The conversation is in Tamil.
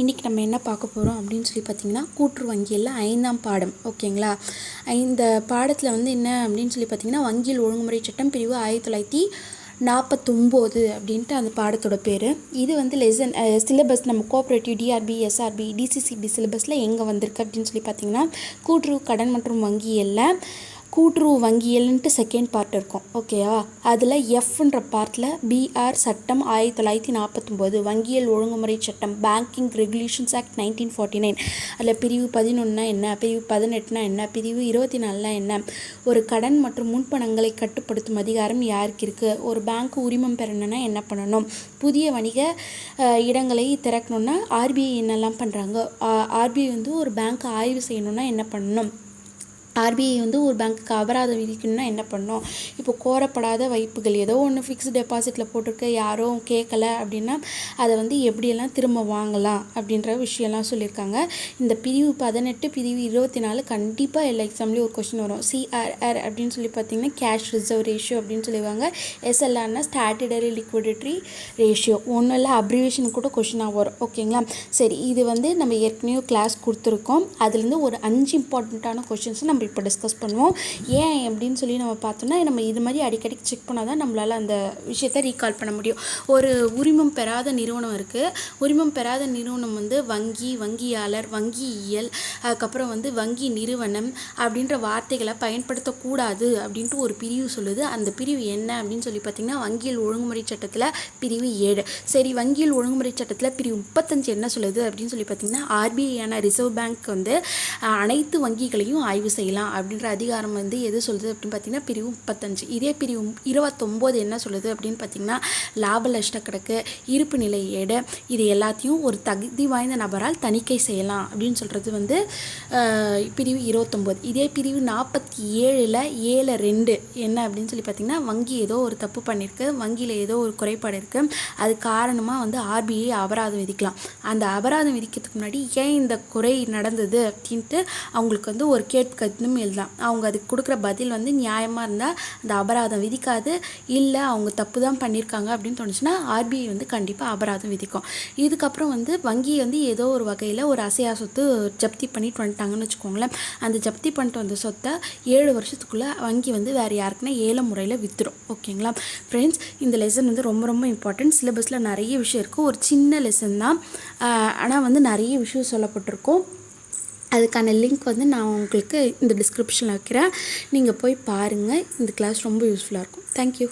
இன்றைக்கி நம்ம என்ன பார்க்க போகிறோம் அப்படின்னு சொல்லி பார்த்தீங்கன்னா கூற்று வங்கியில் ஐந்தாம் பாடம். ஓகேங்களா? இந்த பாடத்தில் வந்து என்ன அப்படின்னு சொல்லி பார்த்தீங்கன்னா வங்கியில் ஒழுங்குமுறை சட்டம் பிரிவு ஆயிரத்தி தொள்ளாயிரத்தி நாற்பத்தொம்போது அப்படின்ட்டு அந்த பாடத்தோட பேர். இது வந்து லெசன் சிலபஸ் நம்ம கோஆப்ரேட்டிவ் டிஆர்பி எஸ்ஆர்பி டிசிசிபி சிலபஸில் எங்கே வந்திருக்கு அப்படின்னு சொல்லி பார்த்தீங்கன்னா கூட்டுறவு கடன் மற்றும் வங்கியலில் கூட்டுறவு வங்கியல்ன்ட்டு செகண்ட் பார்ட் இருக்கும் ஓகேவா அதில் எஃப்ன்ற பார்ட்டில் பிஆர் சட்டம் ஆயிரத்தி தொள்ளாயிரத்தி நாற்பத்தொம்போது வங்கியல் ஒழுங்குமுறை சட்டம் banking regulations act nineteen forty nine அதில் பிரிவு பதினொன்னா என்ன பிரிவு பதினெட்டுனா என்ன பிரிவு இருபத்தி நாலுனா என்ன? ஒரு கடன் மற்றும் முன்பணங்களை கட்டுப்படுத்தும் அதிகாரம் யாருக்கு இருக்குது ஒரு பேங்க் உரிமம் பெறணும்னா என்ன பண்ணணும்? புதிய வணிக இடங்களை திறக்கணும்னா ஆர்பிஐ என்னெல்லாம் பண்ணுறாங்க ஆர்பிஐ வந்து ஒரு பேங்க்கை ஆய்வு செய்யணும்னா என்ன பண்ணணும்? ஆர்பிஐ வந்து ஒரு பேங்க்குக்கு அபராதம் விதிக்கணும்னா என்ன பண்ணணும்? இப்போ கோரப்படாத வைப்புகள் ஏதோ ஒன்று ஃபிக்ஸ்டு டெபாசிட்டில் போட்டிருக்க யாரும் கேட்கல அப்படின்னா அதை வந்து எப்படியெல்லாம் திரும்ப வாங்கலாம் அப்படின்ற விஷயம்லாம் சொல்லியிருக்காங்க. இந்த பிரிவு பதினெட்டு பிரிவு இருபத்தி நாலு கண்டிப்பாக எல்லா எக்ஸாம்லேயும் ஒரு கொஸ்டின் வரும். சிஆர்ஆர் அப்படின்னு சொல்லி பார்த்தீங்கன்னா கேஷ் ரிசர்வ் ரேஷியோ அப்படின்னு சொல்லுவாங்க எஸ்எல்ஆர்னா ஸ்டாட்டடரி லிக்விடிட்டரி ரேஷியோ ஒன்றும் இல்லை அப்ரிவேஷன் கூட கொஷினாக வரும். ஓகேங்களா? சரி இது வந்து நம்ம ஏற்கனவே கிளாஸ் கொடுத்துருக்கோம். அதுலேருந்து ஒரு அஞ்சு இம்பார்ட்டண்ட்டான கொஷின்ஸ் நம்ம இப்போ டிஸ்கஸ் பண்ணுவோம். ஏன் அப்படின்னு சொல்லி நம்ம பார்த்தோம்னா நம்ம இது மாதிரி அடிக்கடி செக் பண்ணால் தான் நம்மளால் அந்த விஷயத்தை ரீகால் பண்ண முடியும். ஒரு உரிமம் பெறாத நிறுவனம் இருக்குது உரிமம் பெறாத நிறுவனம் வந்து வங்கி வங்கியாளர் வங்கியியல் அதுக்கப்புறம் வந்து வங்கி நிறுவனம் அப்படின்ற வார்த்தைகளை பயன்படுத்தக்கூடாது அப்படின்ட்டு ஒரு பிரிவு சொல்லுது. அந்த பிரிவு என்ன அப்படின்னு சொல்லி பார்த்தீங்கன்னா வங்கியல் ஒழுங்குமுறை சட்டத்தில் பிரிவு ஏழு. சரி வங்கியல் ஒழுங்குமுறை சட்டத்தில் பிரிவு முப்பத்தஞ்சு என்ன சொல்லுது அப்படின்னு சொல்லி பார்த்தீங்கன்னா ஆர்பிஐயான ரிசர்வ் பேங்க் வந்து அனைத்து வங்கிகளையும் ஆய்வு செய்யலாம் அப்படின்ற அதிகாரம் வந்து எது சொல்லுது அப்படின்னு பார்த்தீங்கன்னா பிரிவு முப்பத்தஞ்சு. இதே பிரிவு இருபத்தொம்போது என்ன சொல்லுது அப்படின்னு பார்த்தீங்கன்னா லாப நஷ்ட கணக்கு இருப்பு நிலை ஏடு இது எல்லாத்தையும் ஒரு தகுதி வாய்ந்த நபரால் தணிக்கை செய்யலாம் அப்படின்னு சொல்கிறது வந்து பிரிவு இருபத்தொம்போது. இதே பிரிவு நாற்பத்தி ஏழில் ஏழு ரெண்டு என்ன அப்படின்னு சொல்லி பார்த்தீங்கன்னா வங்கி ஏதோ ஒரு தப்பு பண்ணியிருக்கு வங்கியில் ஏதோ ஒரு குறைபாடு இருக்குது அது காரணமாக வந்து ஆர்பிஐ அபராதம் விதிக்கலாம். அந்த அபராதம் விதிக்கிறதுக்கு முன்னாடி ஏன் இந்த குறை நடந்தது அப்படின்ட்டு அவங்களுக்கு வந்து ஒரு கேட்க கேட்கணும் எழுதலாம் அவங்க அதுக்கு கொடுக்குற பதில் வந்து நியாயமாக இருந்தால் அந்த அபராதம் விதிக்காது. இல்லை அவங்க தப்பு தான் பண்ணியிருக்காங்க அப்படின்னு தோணுச்சுன்னா ஆர்பிஐ வந்து கண்டிப்பாக அபராதம் விதிக்கும். இதுக்கப்புறம் வந்து வங்கி வந்து ஏதோ ஒரு வகையில் ஒரு அசையா சொத்து ஜப்தி பண்ணிட்டு வந்துட்டாங்கன்னு வச்சுக்கோங்களேன். அந்த ஜப்தி பண்ணிட்டு வந்த சொத்தை ஏழு வருஷத்துக்குள்ளே வங்கி வந்து வேறு யாருக்குன்னா ஏழை முறையில் விற்றுரும் ஓகேங்களா? ஃப்ரெண்ட்ஸ் இந்த லெசன் வந்து ரொம்ப ரொம்ப இம்பார்ட்டன்ட் சிலபஸில் நிறைய விஷயம் இருக்குது ஒரு சின்ன லெசன் தான். ஆனால் வந்து நிறைய விஷயம் சொல்லப்பட்டிருக்கும். அதுக்கான லிங்க் வந்து நான் உங்களுக்கு இந்த டிஸ்கிரிப்ஷனில் வைக்கிறேன். நீங்கள் போய் பாருங்கள் இந்த கிளாஸ் ரொம்ப யூஸ்ஃபுல்லாக இருக்கும். தேங்க்யூ